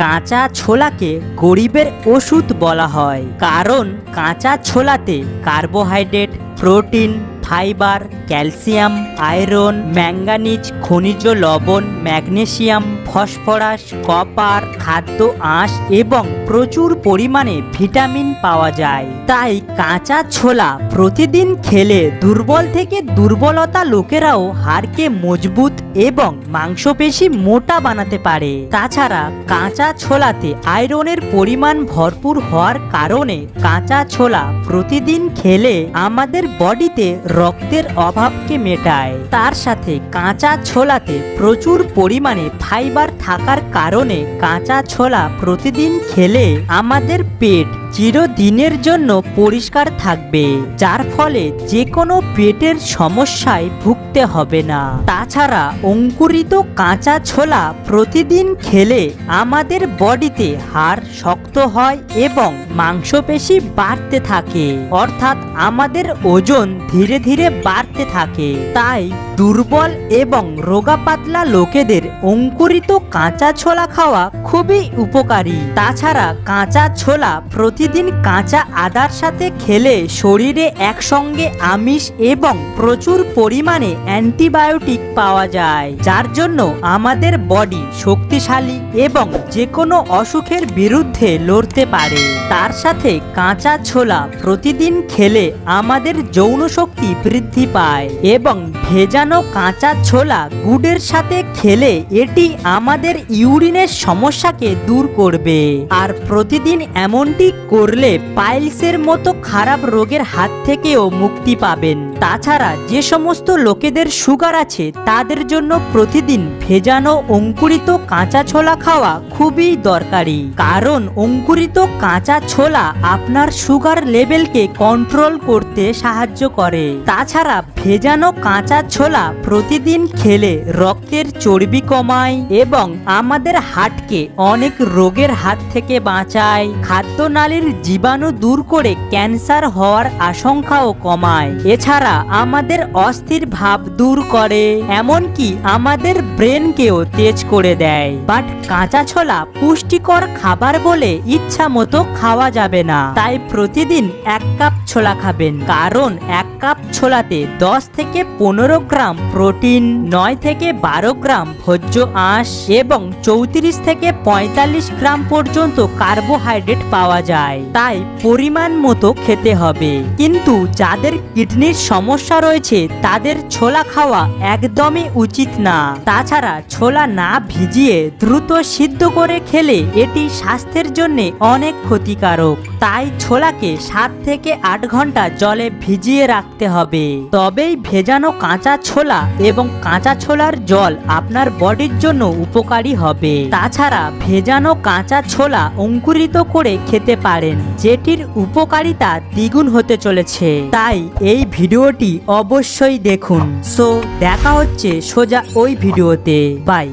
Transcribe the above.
কাঁচা ছোলাকে গরিবের ওষুধ বলা হয়। কারণ কাঁচা ছোলাতে carbohydrate, protein, fibre, calcium, iron manganese খনিজ লবণ, ম্যাগনেসিয়াম ফসফরাস, কপার, খাদ্য আঁশ এবং প্রচুর পরিমাণে ভিটামিন পাওয়া যায়। তাই কাঁচা ছোলা প্রতিদিন খেলে দুর্বল থেকে দুর্বলতা লোকেরাও হাড়কে মজবুত এবং মাংসপেশি মোটা বানাতে পারে। তাছাড়া কাঁচা ছোলাতে আয়রনের পরিমাণ ভরপুর হওয়ার কারণে কাঁচা ছোলা প্রতিদিন খেলে আমাদের বডিতে রক্তের অভাবকে মেটায়। তার সাথে কাঁচা ছোলাতে প্রচুর পরিমাণে ফাইবার থাকার কারণে কাঁচা ছোলা প্রতিদিন খেলে আমাদের পেট চিরদিনের জন্য পরিষ্কার থাকবে, যার ফলে যে কোনো পেটের সমস্যায় ভুগতে হবে না। তাছাড়া অঙ্কুরিত কাঁচা ছোলা প্রতিদিন খেলে আমাদের বডিতে হাড় শক্ত হয় এবং মাংসপেশি বাড়তে থাকে, অর্থাৎ আমাদের ওজন ধীরে ধীরে বাড়তে থাকে। তাই দুর্বল এবং রোগা পাতলা লোকেদের অঙ্কুরিত কাঁচা ছোলা খাওয়া খুবই উপকারী। তাছাড়া কাঁচা ছোলা প্রতিদিন কাঁচা আদার সাথে খেলে শরীরে একসঙ্গে আমিষ এবং প্রচুর পরিমাণে অ্যান্টিবায়োটিক পাওয়া যায়, যার জন্য আমাদের বডি শক্তিশালী এবং যে কোনো অসুখের বিরুদ্ধে লড়তে পারে। তার সাথে কাঁচা ছোলা প্রতিদিন খেলে আমাদের যৌন শক্তি বৃদ্ধি পায় এবং ভেজানো কাঁচা ছোলা গুড়ের সাথে খেলে এটি আমাদের ইউরিনের সমস্যাকে দূর করবে। আর প্রতিদিন এমনটি করলে পাইলসের মতো খারাপ রোগের হাত থেকেও মুক্তি পাবেন। তাছাড়া যে সমস্ত লোকেদের সুগার আছে, তাদের জন্য প্রতিদিন ভেজানো অঙ্কুরিত কাঁচা ছোলা খাওয়া খুবই দরকারি। কারণ অঙ্কুরিত কাঁচা ছোলা আপনার সুগার লেভেলকে কন্ট্রোল করতে সাহায্য করে। তাছাড়া ভেজানো কাঁচা ছোলা প্রতিদিন খেলে রক্তের চর্বি কমায় এবং আমাদের হাটকে অনেক রোগের হাত থেকে বাঁচায়। খাদ্যনালীর জীবাণু দূর করে ক্যান্সার হওয়ার আশঙ্কাও কমায়। এছাড়া আমাদের অস্থির ভাব দূর করে, এমনকি আমাদের ব্রেনকেও তেজ করে দেয়। বাট কাঁচা ছোলা পুষ্টিকর খাবার বলে ইচ্ছা মতো খাওয়া যাবে না। তাই প্রতিদিন এক কাপ ছোলা খাবেন। কারণ এক কাপ ছোলাতে দশ থেকে পনেরো গ্রাম প্রোটিন, নয় থেকে বারো গ্রাম ভোজ্য আঁশ এবং চৌত্রিশ থেকে পঁয়তাল্লিশ গ্রাম পর্যন্ত কার্বোহাইড্রেট পাওয়া যায়। তাই পরিমাণ মতো খেতে হবে। কিন্তু যাদের কিডনির সমস্যা রয়েছে, তাদের ছোলা খাওয়া একদমই উচিত না। তাছাড়া ছোলা না ভিজিয়ে দ্রুত সিদ্ধ করে খেলে এটি স্বাস্থ্যের জন্য অনেক ক্ষতিকারক। তাই ছোলাকে সাত থেকে আট ঘণ্টা জলে ভিজিয়ে রাখতে হবে। তবেই ভেজানো কাঁচা ছোলা এবং কাঁচা ছোলার জল আপনার বডির জন্য উপকারী হবে। তাছাড়া ভেজানো কাঁচা ছোলা অঙ্কুরিত করে খেতে পারেন, যেটির উপকারিতা দ্বিগুণ হতে চলেছে। তাই এই ভিডিওটি অবশ্যই দেখুন। সো, দেখা হচ্ছে সোজা ওই ভিডিওতে। বাই।